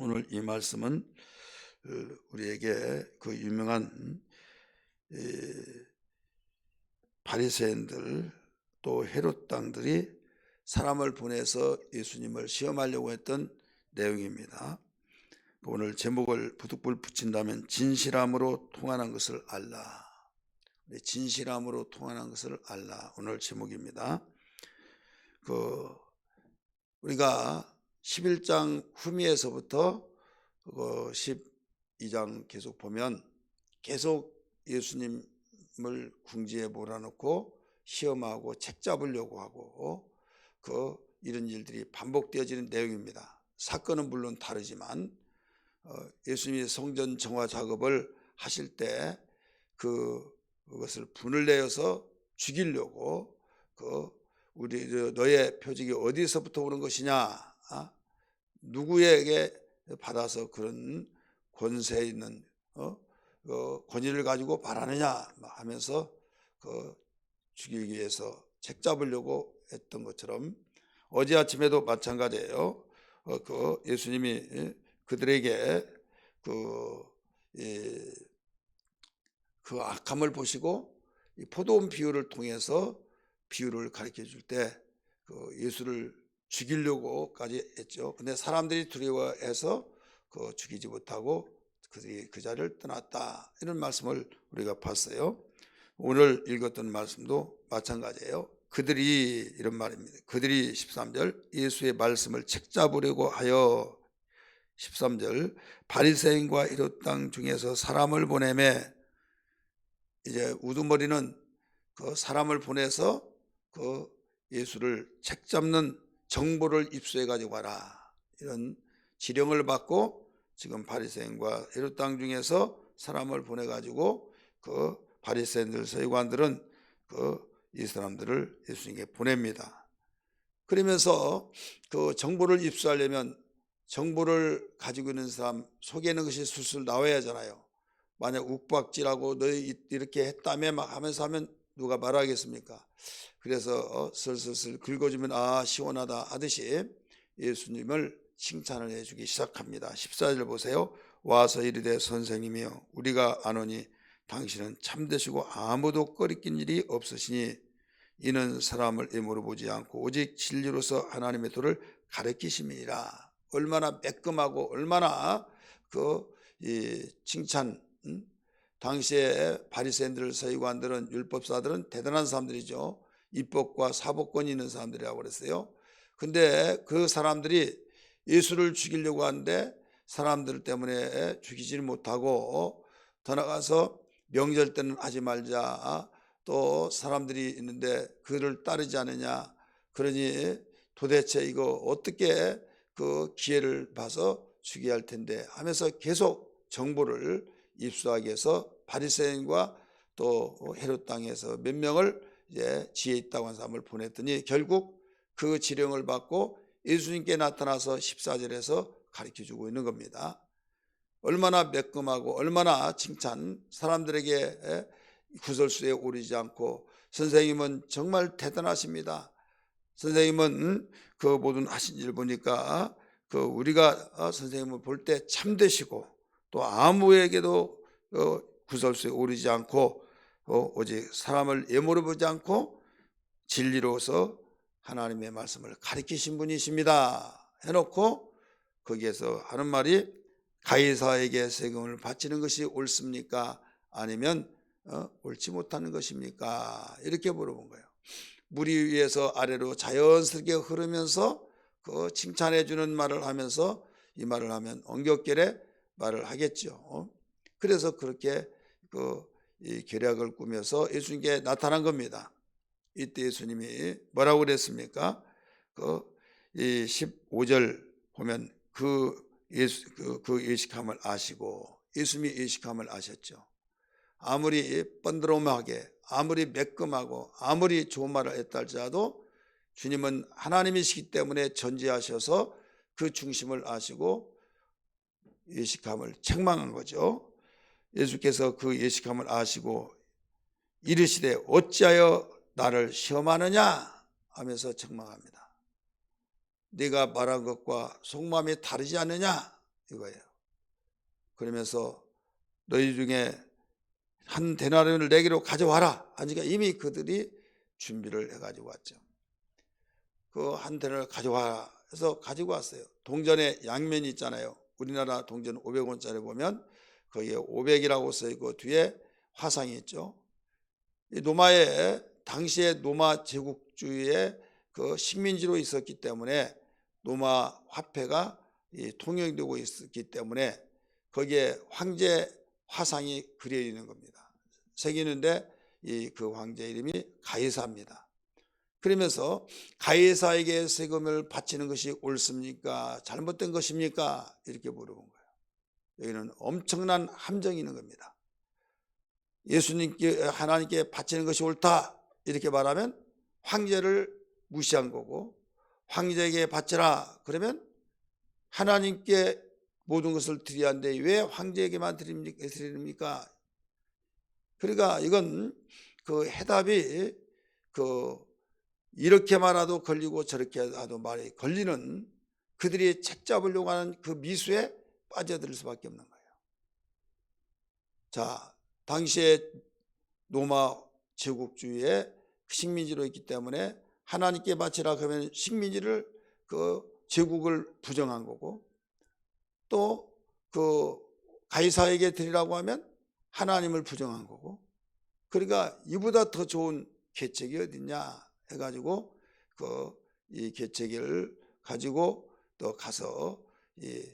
오늘 이 말씀은 어, 우리에게 그 유명한 이 바리새인들 또 헤롯 당들이 사람을 보내서 예수님을 시험하려고 했던 내용입니다. 오늘 제목을 부득불 붙인다면 진실함으로 통한한 것을 알라. 네, 진실함으로 통한한 것을 알라. 오늘 제목입니다. 그 우리가 11장 후미에서부터 그 12장 계속 보면 계속 예수님을 궁지에 몰아넣고 시험하고 책 잡으려고 하고 그 이런 일들이 반복되어지는 내용입니다. 사건은 물론 다르지만 어, 예수님이 성전 정화 작업을 하실 때그 그것을 분을 내어서 죽이려고 그 우리 너의 표적이 어디서부터 오는 것이냐 아? 누구에게 받아서 그런 권세 있는 어? 그 권위를 가지고 바라느냐 하면서 그 죽이기 위해서 책 잡으려고 했던 것처럼 어제 아침에도 마찬가지예요. 어, 그 예수님이 그들에게 그, 이, 그 악함을 보시고 이 포도원 비유를 통해서 비유를 가르쳐 줄 때 그 예수를 죽이려고까지 했죠. 근데 사람들이 두려워해서 그 죽이지 못하고 그들이 그 자리를 떠났다. 이런 말씀을 우리가 봤어요. 오늘 읽었던 말씀도 마찬가지예요. 그들이 이런 말입니다. 그들이 13절 예수의 말씀을 책잡으려고 하여 13절 바리새인과 이웃 땅 중에서 사람을 보내매 이제 우두머리는 그 사람을 보내서 그 예수를 책 잡는 정보를 입수해 가지고 와라 이런 지령을 받고 지금 바리새인과 헤롯 땅 중에서 사람을 보내 가지고 그 바리새인들 서기관들은 그 이 사람들을 예수님께 보냅니다. 그러면서 그 정보를 입수하려면 정보를 가지고 있는 사람 속에 있는 것이 술술 나와야 하잖아요. 만약 욱박질하고 너희 이렇게 했다며 막 하면서 하면 누가 말하겠습니까? 그래서 어, 슬슬슬 긁어주면 아 시원하다 하듯이 예수님을 칭찬을 해주기 시작합니다. 14절 보세요. 와서 이르되 선생님이여 우리가 아노니 당신은 참되시고 아무도 꺼리낀 일이 없으시니 이는 사람을 애모로 보지 않고 오직 진리로서 하나님의 도를 가르치심이니라. 얼마나 매끔하고 얼마나 그 칭찬 음? 당시에 바리새인들 서기관들은 율법사들은 대단한 사람들이죠. 입법과 사법권이 있는 사람들이라고 그랬어요. 근데 그 사람들이 예수를 죽이려고 하는데 사람들 때문에 죽이지를 못하고 더 나가서 명절 때는 하지 말자. 또 사람들이 있는데 그를 따르지 않느냐. 그러니 도대체 이거 어떻게 그 기회를 봐서 죽여야 할 텐데 하면서 계속 정보를 입수하기 위해서 바리새인과 또 헤롯 땅에서 몇 명을 이제 지혜 있다고 한 사람을 보냈더니 결국 그 지령을 받고 예수님께 나타나서 14절에서 가르쳐 주고 있는 겁니다. 얼마나 매끔하고 얼마나 칭찬 사람들에게 구설수에 오르지 않고 선생님은 정말 대단하십니다. 선생님은 그 모든 하신 일 보니까 그 우리가 선생님을 볼 때 참되시고 또 아무에게도 어, 구설수에 오르지 않고 어, 오직 사람을 예모로 보지 않고 진리로서 하나님의 말씀을 가르치신 분이십니다. 해놓고 거기에서 하는 말이 가이사에게 세금을 바치는 것이 옳습니까? 아니면 어, 옳지 못하는 것입니까? 이렇게 물어본 거예요. 물 위에서 아래로 자연스럽게 흐르면서 그 칭찬해 주는 말을 하면서 이 말을 하면 엉겹결에 말을 하겠죠. 어? 그래서 그렇게 그이 계략을 꾸며서 예수님께 나타난 겁니다. 이때 예수님이 뭐라고 그랬습니까? 그 이 15절 보면 그 예수 그, 그 예식함을 아시고 예수님이 예식함을 아셨죠. 아무리 번드러움하게 아무리 매끔하고 아무리 좋은 말을 했다 할지라도 주님은 하나님이시기 때문에 전지하셔서 그 중심을 아시고 예식함을 책망한 거죠. 예수께서 그 예식함을 아시고 이르시되 어찌하여 나를 시험하느냐 하면서 책망합니다. 네가 말한 것과 속마음이 다르지 않느냐 이거예요. 그러면서 너희 중에 한 데나리온을 내게로 가져와라. 하니까 이미 그들이 준비를 해가지고 왔죠. 그한 데나리온을 가져와라 해서 가지고 왔어요. 동전에 양면이 있잖아요. 우리나라 동전 500원짜리 보면 거기에 500이라고 써 있고 뒤에 화상이 있죠. 이 노마에 당시에 노마 제국주의의 그 식민지로 있었기 때문에 노마 화폐가 이 통용되고 있었기 때문에 거기에 황제 화상이 그려 있는 겁니다. 새기는데 이 그 황제 이름이 가이사입니다. 그러면서 가이사에게 세금을 바치는 것이 옳습니까? 잘못된 것입니까? 이렇게 물어본 거예요. 여기는 엄청난 함정이 있는 겁니다. 예수님께 하나님께 바치는 것이 옳다 이렇게 말하면 황제를 무시한 거고 황제에게 바치라 그러면 하나님께 모든 것을 드려야 하는데 왜 황제에게만 드립니까? 그러니까 이건 그 해답이 그 이렇게 말해도 걸리고 저렇게 해도 말이 걸리는 그들이 책 잡으려고 하는 그 미수에 빠져들 수밖에 없는 거예요. 자, 당시에 로마 제국주의의 식민지로 있기 때문에 하나님께 바치라 그러면 식민지를 그 제국을 부정한 거고 또 그 가이사에게 드리라고 하면 하나님을 부정한 거고 그러니까 이보다 더 좋은 계책이 어딨냐 해가지고 그이 계책을 가지고 또 가서 이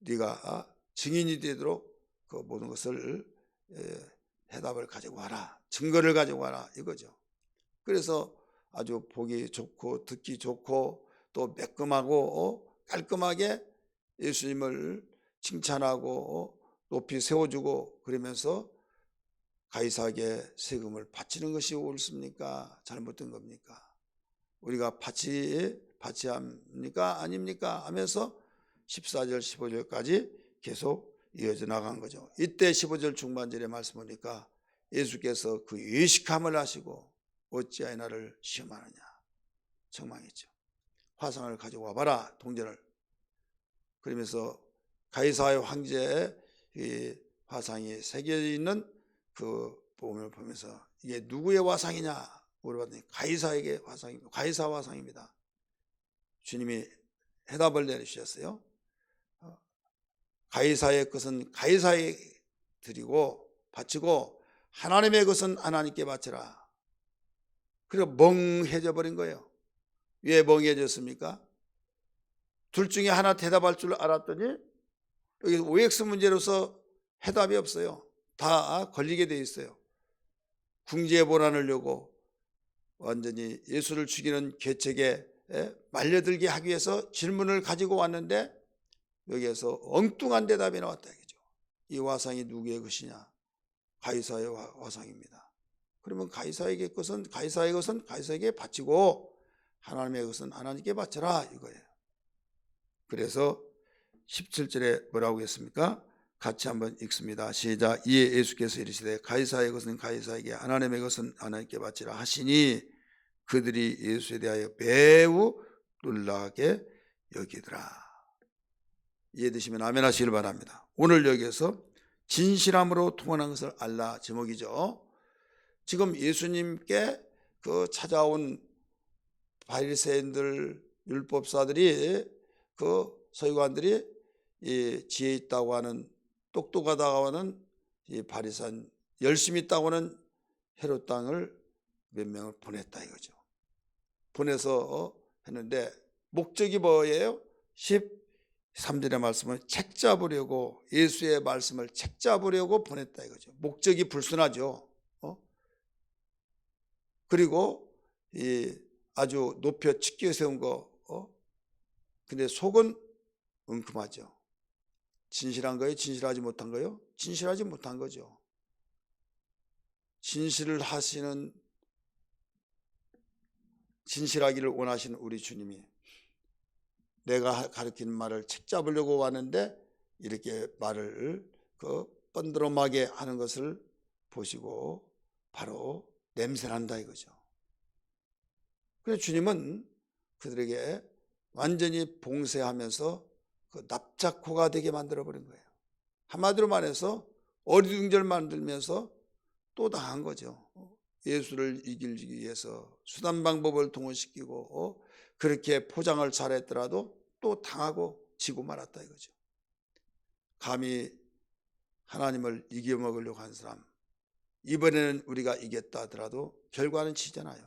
네가 증인이 되도록 그 모든 것을 예, 해답을 가지고 와라 증거를 가지고 와라 이거죠. 그래서 아주 보기 좋고 듣기 좋고 또 매끈하고 어, 깔끔하게 예수님을 칭찬하고 어, 높이 세워주고 그러면서 가이사에게 세금을 바치는 것이 옳습니까? 잘못된 겁니까? 우리가 바치 바치합니까? 아닙니까? 하면서 14절 15절까지 계속 이어져 나간 거죠. 이때 15절 중반절에 말씀 보니까 예수께서 그 예식함을 하시고 어찌하여 나를 시험하느냐 정망했죠. 화상을 가지고 와봐라 동전을 그러면서 가이사의 황제의 이 화상이 새겨 있는 그 보험을 보면서 이게 누구의 화상이냐 물어봤더니 가이사에게 화상입니다. 가이사 화상입니다. 주님이 해답을 내주셨어요. 어, 가이사의 것은 가이사에 드리고 바치고 하나님의 것은 하나님께 바치라. 그리고 멍해져 버린 거예요. 왜 멍해졌습니까? 둘 중에 하나 대답할 줄 알았더니 여기 OX 문제로서 해답이 없어요. 다 걸리게 돼 있어요. 궁지에 몰아넣으려고 완전히 예수를 죽이는 계책에 말려들게 하기 위해서 질문을 가지고 왔는데 여기에서 엉뚱한 대답이 나왔다 이거죠. 이 화상이 누구의 것이냐? 가이사의 화상입니다. 그러면 가이사에게 것은 가이사의 것은 가이사에게 바치고 하나님의 것은 하나님께 바쳐라 이거예요. 그래서 17절에 뭐라고 했습니까? 같이 한번 읽습니다. 시작. 이에 예수께서 이르시되 가이사의 것은 가이사에게 하나님의 것은 하나님께 바치라 하시니 그들이 예수에 대하여 매우 놀라게 여기더라. 이해되시면 아멘 하시길 바랍니다. 오늘 여기에서 진실함으로 통한한 것을 알라 제목이죠. 지금 예수님께 그 찾아온 바리새인들 율법사들이 그 서기관들이 이 지혜 있다고 하는 똑똑하다고 하는 이 바리산 열심히 있다고 하는 헤롯 땅을 몇 명을 보냈다 이거죠. 보내서 어, 했는데 목적이 뭐예요? 13절의 말씀을 책 잡으려고 예수의 말씀을 책 잡으려고 보냈다 이거죠. 목적이 불순하죠. 어? 그리고 이 아주 높여 치켜 세운 거 어? 근데 속은 웅큼하죠. 진실한 거예요? 진실하지 못한 거예요? 진실하지 못한 거죠. 진실을 하시는 진실하기를 원하시는 우리 주님이 내가 가르치는 말을 책 잡으려고 왔는데 이렇게 말을 그 번드러하게 하는 것을 보시고 바로 냄새난다 이거죠. 그래서 주님은 그들에게 완전히 봉쇄하면서 그그 납작호가 되게 만들어 버린 거예요. 한마디로 말해서 어리둥절 만들면서 또 당한 거죠. 예수를 이기기 위해서 수단 방법을 동원시키고 어? 그렇게 포장을 잘했더라도 또 당하고 지고 말았다 이거죠. 감히 하나님을 이겨먹으려고 한 사람 이번에는 우리가 이겼다 하더라도 결과는 치잖아요.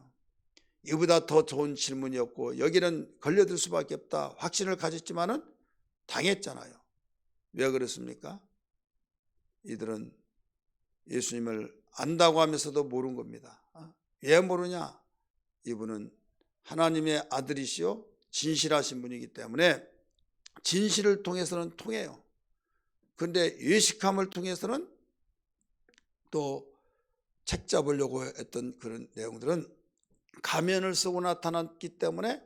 이보다 더 좋은 질문이었고 여기는 걸려들 수밖에 없다 확신을 가졌지만은 당했잖아요. 왜 그렇습니까? 이들은 예수님을 안다고 하면서도 모르는 겁니다. 아, 왜 모르냐? 이분은 하나님의 아들이시요 진실하신 분이기 때문에 진실을 통해서는 통해요. 근데 외식함을 통해서는 또 책 잡으려고 했던 그런 내용들은 가면을 쓰고 나타났기 때문에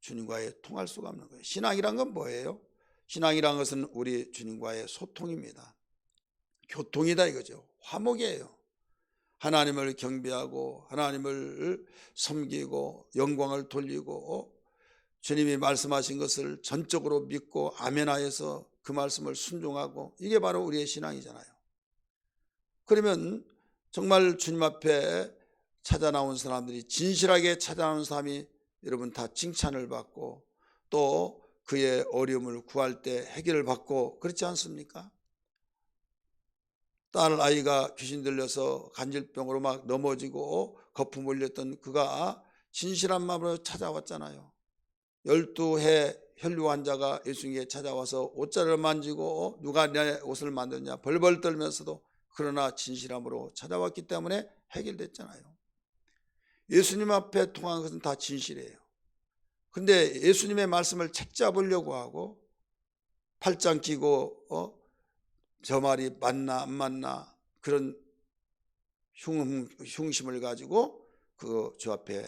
주님과의 통할 수가 없는 거예요. 신앙이란 건 뭐예요? 신앙이란 것은 우리 주님과의 소통입니다. 교통이다 이거죠. 화목이에요. 하나님을 경배하고 하나님을 섬기고 영광을 돌리고 주님이 말씀하신 것을 전적으로 믿고 아멘하여서 그 말씀을 순종하고 이게 바로 우리의 신앙이잖아요. 그러면 정말 주님 앞에 찾아 나온 사람들이 진실하게 찾아 나온 사람이 여러분 다 칭찬을 받고 또 그의 어려움을 구할 때 해결을 받고 그렇지 않습니까? 딸 아이가 귀신 들려서 간질병으로 막 넘어지고 거품 올렸던 그가 진실한 마음으로 찾아왔잖아요. 12해 혈류 환자가 예수님께 찾아와서 옷자를 만지고 누가 내 옷을 만드냐 벌벌 떨면서도 그러나 진실함으로 찾아왔기 때문에 해결됐잖아요. 예수님 앞에 통한 것은 다 진실이에요. 근데 예수님의 말씀을 책 잡으려고 하고 팔짱 끼고 어? 저 말이 맞나 안 맞나 그런 흉, 흉심을 가지고 그 주 앞에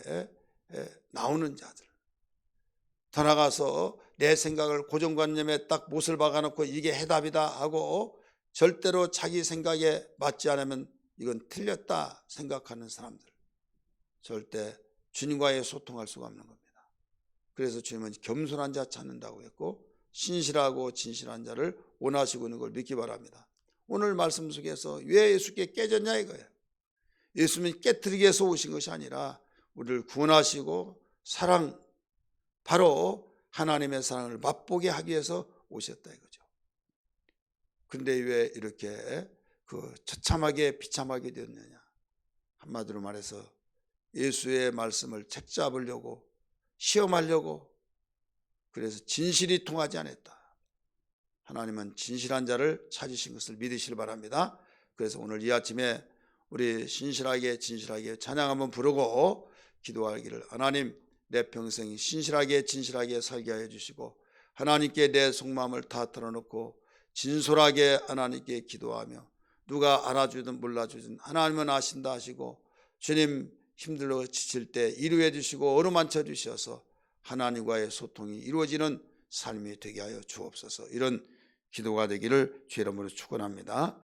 나오는 자들 더 나가서 내 생각을 고정관념에 딱 못을 박아놓고 이게 해답이다 하고 절대로 자기 생각에 맞지 않으면 이건 틀렸다 생각하는 사람들 절대 주님과의 소통할 수가 없는 겁니다. 그래서 주님은 겸손한 자 찾는다고 했고 신실하고 진실한 자를 원하시고 있는 걸 믿기 바랍니다. 오늘 말씀 속에서 왜 예수께 깨졌냐 이거예요. 예수님이 깨뜨리기 위해서 오신 것이 아니라 우리를 구원하시고 사랑 바로 하나님의 사랑을 맛보게 하기 위해서 오셨다 이거죠. 근데 왜 이렇게 그 처참하게 비참하게 되었느냐? 한마디로 말해서 예수의 말씀을 책 잡으려고 시험하려고 그래서 진실이 통하지 않았다. 하나님은 진실한 자를 찾으신 것을 믿으시길 바랍니다. 그래서 오늘 이 아침에 우리 신실하게 진실하게 찬양 한번 부르고 기도하기를 하나님 내 평생 신실하게 진실하게 살게 하여 주시고 하나님께 내 속마음을 다 털어놓고 진솔하게 하나님께 기도하며 누가 알아주든 몰라주든 하나님은 아신다 하시고 주님 힘들어 지칠 때 이루해 주시고 어루만쳐 주셔서 하나님과의 소통이 이루어지는 삶이 되게 하여 주옵소서. 이런 기도가 되기를 주 이름으로 축원합니다.